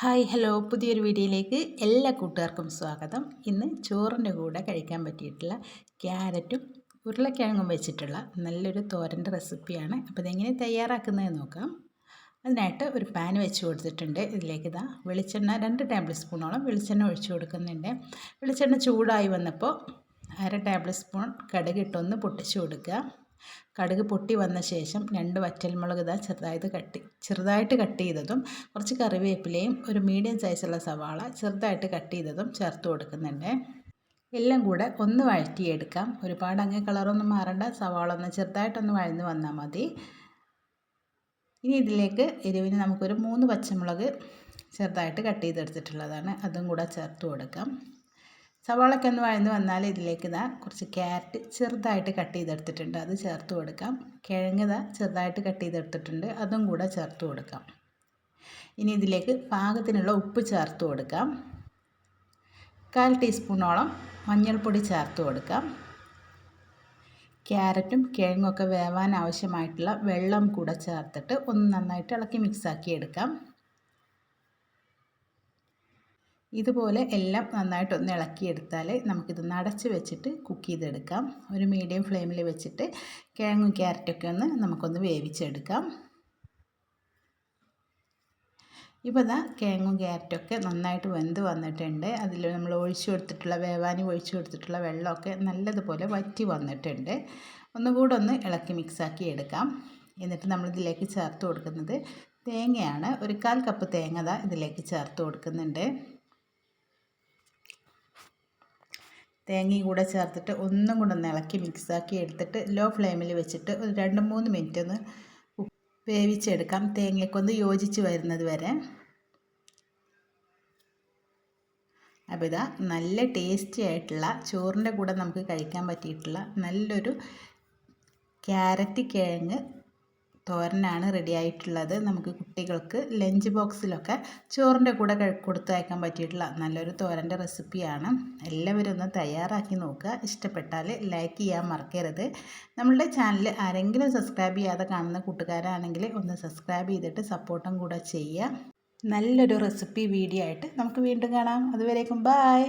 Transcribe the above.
Hi hello. പുതിയൊരു വീഡിയോയിലേക്ക് എല്ലാ കൂട്ടുകാർക്കും സ്വാഗതം. ഇന്ന് ചോറിന്റെ കൂടെ കഴിക്കാൻ പറ്റിയിട്ടുള്ള ക്യാരറ്റും ഉരുളക്കിഴങ്ങും വെച്ചിട്ടുള്ള നല്ലൊരു തോരന്റെ റെസിപ്പിയാണ്. അപ്പോൾ ഇതെങ്ങനെ തയ്യാറാക്കുന്നത് നോക്കാം. അതിനായിട്ട് ഒരു പാൻ വെച്ച് കൊടുത്തിട്ടുണ്ട്. ഇതിലേക്ക് ഇതാ വെളിച്ചെണ്ണ രണ്ട് ടേബിൾ സ്പൂണോളം വെളിച്ചെണ്ണ ഒഴിച്ചു കൊടുക്കുന്നുണ്ട്. വെളിച്ചെണ്ണ ചൂടായി വന്നപ്പോൾ അര ടേബിൾ സ്പൂൺ കടുകിട്ടൊന്ന് പൊട്ടിച്ചു കൊടുക്കുക. കടുക് പൊട്ടി വന്ന ശേഷം രണ്ട് വറ്റൽമുളക് ഇതാ ചെറുതായിട്ട് കട്ടി. ചെറുതായിട്ട് കട്ട് ചെയ്തതും കുറച്ച് കറിവേപ്പിലയും ഒരു മീഡിയം സൈസുള്ള സവാള ചെറുതായിട്ട് കട്ട് ചെയ്തതും ചേർത്ത് കൊടുക്കുന്നുണ്ട്. എല്ലാം കൂടെ ഒന്ന് വഴറ്റിയെടുക്കാം. ഒരുപാട് അങ്ങ് കളറൊന്നും മാറണ്ട. സവാള ഒന്ന് ചെറുതായിട്ടൊന്ന് വഴന്ന് വന്നാൽ മതി. ഇനി ഇതിലേക്ക് എരിവിന് നമുക്കൊരു മൂന്ന് പച്ചമുളക് ചെറുതായിട്ട് കട്ട് ചെയ്തെടുത്തിട്ടുള്ളതാണ്. അതും കൂടെ ചേർത്ത് കൊടുക്കാം. സവാളൊക്കെ ഒന്ന് വഴന്ന് വന്നാൽ ഇതിലേക്ക് ഇതാ കുറച്ച് ക്യാരറ്റ് ചെറുതായിട്ട് കട്ട് ചെയ്തെടുത്തിട്ടുണ്ട്. അത് ചേർത്ത് കൊടുക്കാം. കിഴങ്ങ് ഇതാ ചെറുതായിട്ട് കട്ട് ചെയ്തെടുത്തിട്ടുണ്ട്. അതും കൂടെ ചേർത്ത് കൊടുക്കാം. ഇനി ഇതിലേക്ക് പാകത്തിനുള്ള ഉപ്പ് ചേർത്ത് കൊടുക്കാം. കാൽ ടീസ്പൂണോളം മഞ്ഞൾപ്പൊടി ചേർത്ത് കൊടുക്കാം. ക്യാരറ്റും കിഴങ്ങൊക്കെ വേവാൻ ആവശ്യമായിട്ടുള്ള വെള്ളം കൂടെ ചേർത്തിട്ട് ഒന്ന് നന്നായിട്ട് ഇളക്കി മിക്സാക്കി എടുക്കാം. ഇതുപോലെ എല്ലാം നന്നായിട്ടൊന്ന് ഇളക്കിയെടുത്താൽ നമുക്കിത് നടച്ച് വെച്ചിട്ട് കുക്ക് ചെയ്തെടുക്കാം. ഒരു മീഡിയം ഫ്ലെയിമിൽ വെച്ചിട്ട് കിഴങ്ങും ക്യാരറ്റൊക്കെ ഒന്ന് നമുക്കൊന്ന് വേവിച്ചെടുക്കാം. ഇപ്പോൾ ഇതാ കിഴങ്ങും ക്യാരറ്റൊക്കെ നന്നായിട്ട് വെന്ത് വന്നിട്ടുണ്ട്. അതിൽ നമ്മൾ ഒഴിച്ചു കൊടുത്തിട്ടുള്ള വേവാനി ഒഴിച്ചു കൊടുത്തിട്ടുള്ള വെള്ളമൊക്കെ നല്ലതുപോലെ വറ്റി വന്നിട്ടുണ്ട്. ഒന്നുകൂടെ ഒന്ന് ഇളക്കി മിക്സാക്കി എടുക്കാം. എന്നിട്ട് നമ്മളിതിലേക്ക് ചേർത്ത് കൊടുക്കുന്നത് തേങ്ങയാണ്. ഒരു കാൽ കപ്പ് തേങ്ങ ഇതിലേക്ക് ചേർത്ത് കൊടുക്കുന്നുണ്ട്. തേങ്ങയും കൂടെ ചേർത്തിട്ട് ഒന്നും കൂടെ ഒന്ന് ഇളക്കി മിക്സാക്കി എടുത്തിട്ട് ലോ ഫ്ലെയിമിൽ വെച്ചിട്ട് ഒരു രണ്ട് മൂന്ന് മിനിറ്റ് ഒന്ന് വേവിച്ചെടുക്കാം. തേങ്ങയ്ക്കൊന്ന് യോജിച്ച് വരുന്നത് വരെ. അപ്പോൾ ഇതാ നല്ല ടേസ്റ്റി ആയിട്ടുള്ള ചോറിന്റെ കൂടെ നമുക്ക് കഴിക്കാൻ പറ്റിയിട്ടുള്ള നല്ലൊരു ക്യാരറ്റ് കിഴങ്ങ് തോരനാണ് റെഡി ആയിട്ടുള്ളത്. നമുക്ക് കുട്ടികൾക്ക് ലഞ്ച് ബോക്സിലൊക്കെ ചോറിന്റെ കൂടെ കൊടുത്തയക്കാൻ പറ്റിയിട്ടുള്ള നല്ലൊരു തോരന്റെ റെസിപ്പിയാണ് എല്ലാവരും ഒന്ന് തയ്യാറാക്കി നോക്കുക. ഇഷ്ടപ്പെട്ടാൽ ലൈക്ക് ചെയ്യാൻ മറക്കരുത്. നമ്മളുടെ ചാനൽ ആരെങ്കിലും സബ്സ്ക്രൈബ് ചെയ്യാതെ കാണുന്ന കൂട്ടുകാരാണെങ്കിൽ ഒന്ന് സബ്സ്ക്രൈബ് ചെയ്തിട്ട് സപ്പോർട്ടും കൂടെ ചെയ്യുക. നല്ലൊരു റെസിപ്പി വീഡിയോ ആയിട്ട് നമുക്ക് വീണ്ടും കാണാം. അതുവരേക്കും ബായ്